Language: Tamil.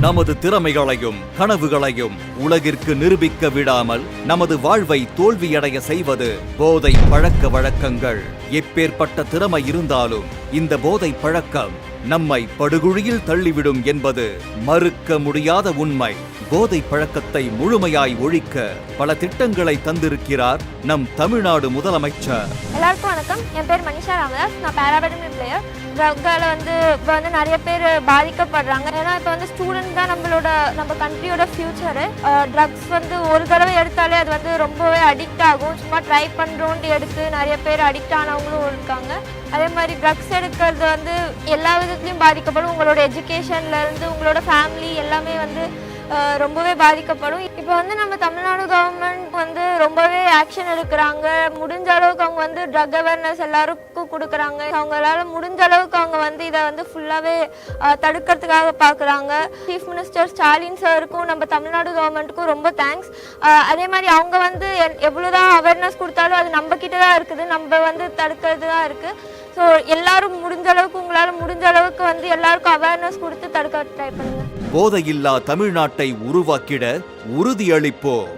நமது திறமைகளையும் கனவுகளையும் உலகிற்கு நிரூபிக்க விடாமல் நமது வாழ்வை தோல்வியடைய செய்வது போதை பழக்க வழக்கங்கள். எப்பேற்பட்ட திறமை இருந்தாலும் இந்த போதை பழக்கம் நம்மை படுகுழியில் தள்ளிவிடும் என்பது மறுக்க முடியாத உண்மை. போதை பழக்கத்தை முழுமையாய் ஒழிக்க பல திட்டங்களை தந்திருக்கிறார் நம் தமிழ்நாடு முதலமைச்சர். எல்லாருக்கும் வணக்கம். என் பேர் மனிஷா ராமதாஸ். நான் பேராபேட்மிண்டன் பிளேயர் ட்ரக்கால் வந்து இப்போ வந்து நிறைய பேர் பாதிக்கப்படுறாங்க. ஏன்னா இப்போ வந்து ஸ்டூடெண்ட் தான் நம்மளோட நம்ம கண்ட்ரியோட ஃபியூச்சரு ட்ரக்ஸ் வந்து ஒரு தடவை எடுத்தாலே அது வந்து ரொம்பவே அடிக்ட் ஆகும். சும்மா ட்ரை பண்ணுறோன்ட்டு எடுத்து நிறைய பேர் அடிக்ட் ஆனவங்களும் இருக்காங்க. அதே மாதிரி ட்ரக்ஸ் எடுக்கிறது வந்து எல்லா விதத்துலையும் பாதிக்கப்படும். உங்களோட எஜுகேஷன்லேருந்து உங்களோட ஃபேமிலி எல்லாமே வந்து ரொம்பவே பாதிக்கப்படும். இப்போ வந்து நம்ம தமிழ்நாடு கவர்மெண்ட் வந்து ரொம்ப ஆக்ஷன் எடுக்கிறாங்க. முடிஞ்ச அளவுக்கு அவங்க வந்து ட்ரக் அவேர்னஸ் எல்லாருக்கும் கொடுக்குறாங்க. அவங்களால முடிஞ்ச அளவுக்கு அவங்க வந்து இதை வந்து ஃபுல்லாகவே தடுக்கிறதுக்காக பார்க்குறாங்க சீஃப் மினிஸ்டர் ஸ்டாலின் சாருக்கும் நம்ம தமிழ்நாடு கவர்மெண்ட்டுக்கும் ரொம்ப தேங்க்ஸ் அதே மாதிரி அவங்க வந்து எவ்வளோதான் அவேர்னஸ் கொடுத்தாலும் அது நம்ம கிட்ட தான் இருக்குது. நம்ம வந்து தடுக்கிறது தான் இருக்குது ஸோ எல்லாரும் முடிஞ்ச அளவுக்கு உங்களால் முடிஞ்ச அளவுக்கு வந்து எல்லாருக்கும் அவேர்னஸ் கொடுத்து தடுக்க ட்ரை பண்ணுங்க. போதையில்லா தமிழ்நாட்டை உருவாக்கிட உறுதியளிப்போம்.